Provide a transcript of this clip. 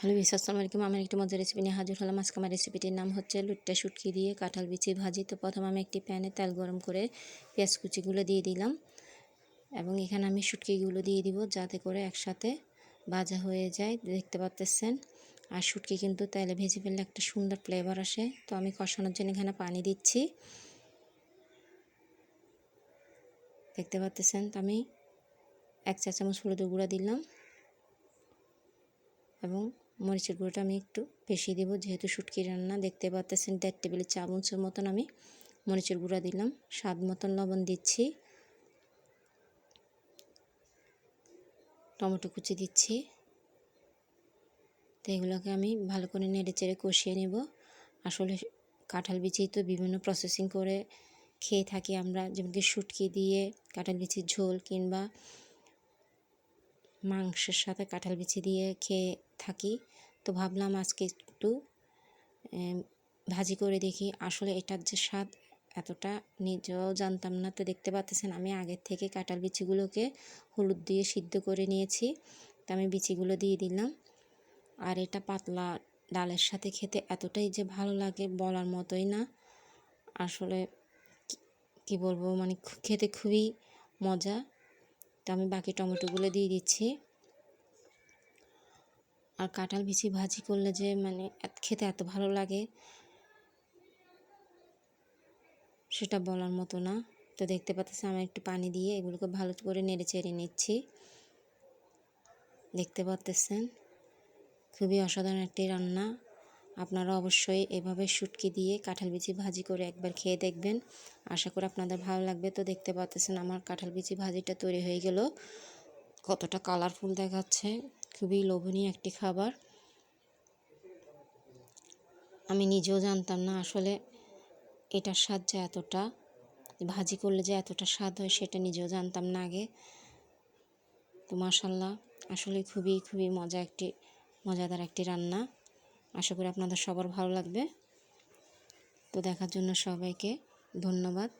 Hello বিস আসসালামু আলাইকুম। আমার একটি মজার রেসিপি নিয়ে হাজির হলাম। আজকে আমার রেসিপিটির নাম হচ্ছে লুট্টা শুটকি দিয়ে কাঁঠাল বিচি ভাজি। তো প্রথম আমি একটি প্যানে তেল গরম করে পেঁয়াজ কুচিগুলো দিয়ে দিলাম এবং এখানে আমি শুটকিগুলো দিয়ে দিব যাতে করে একসাথে ভাজা হয়ে যায়, দেখতে পাচ্তেছেন আর শুটকি কিন্তু তেলে ভেজে ফেললে একটা সুন্দর ফ্লেভার আসে। তো আমি কষানোর জন্য এখানে পানি দিচ্ছি। দেখতে পাচ্তেছেন তো আমি এক চা চামচ হলুদের গুঁড়া দিলাম এবং মরিচের গুঁড়োটা আমি একটু বেশি দেবো, যেহেতু শুটকি রান্না, দেখতে পাচ্তেছেন দেড় টেবিল চামচের মতন আমি মরিচের গুঁড়া দিলাম। স্বাদ মতন লবণ দিচ্ছি, টমেটো কুচি দিচ্ছি, তো এগুলোকে আমি ভালো করে নেড়ে চেড়ে কষিয়ে নেব। আসলে কাঁঠাল বিচি তো বিভিন্ন প্রসেসিং করে খেয়ে থাকি আমরা, যেমন কি শুটকি দিয়ে কাঁঠাল বিচির ঝোল কিংবা মাংসের সাথে কাঁঠাল বিচি দিয়ে খেয়ে থাকি। তো ভাবলাম আজকে একটু ভাজি করে দেখি। আসলে এটার যে স্বাদ এতটা নিজেও জানতাম না। তো দেখতে পাচ্ছেন আমি আগের থেকে কাঁঠাল বিচিগুলোকে হলুদ দিয়ে সিদ্ধ করে নিয়েছি। তো আমি বিচিগুলো দিয়ে দিলাম। আর এটা পাতলা ডালের সাথে খেতে এতটাই যে ভালো লাগে বলার মতোই না। আসলে কি বলব? মানে খেতে খুবই মজা। তো আমি বাকি টমেটোগুলো দিয়ে দিচ্ছি। আর কাঁঠাল বিচি ভাজি করলে যে মানে খেতে এত ভালো লাগে, সেটা বলার মতো না। তো দেখতে পাচ্ছি আমি একটু পানি দিয়ে এগুলোকে ভালো করে নেড়ে চেড়ে নিচ্ছি। দেখতে পাচ্তেছেন খুবই অসাধারণ একটি রান্না। আপনারা অবশ্যই এভাবে শুটকি দিয়ে কাঁঠাল বিচি ভাজি করে একবার খেয়ে দেখবেন। আশা করি আপনাদের ভালো লাগবে। তো দেখতে পাচ্ছেন আমার কাঁঠাল বিচি ভাজিটা তৈরি হয়ে গেল। কতটা কালারফুল দেখাচ্ছে। খুবই লোভনীয় একটি খাবার। আমি নিজেও জানতাম না আসলে এটার স্বাদ যে এতটা, ভাজি করলে যে এতটা স্বাদ হয় সেটা নিজেও জানতাম না আগে। তো মাসাল্লাহ আসলে খুবই খুবই মজা একটি, মজাদার একটি রান্না। আশা করি আপনাদের সবার ভালো লাগবে। তো দেখার জন্য সবাইকে ধন্যবাদ।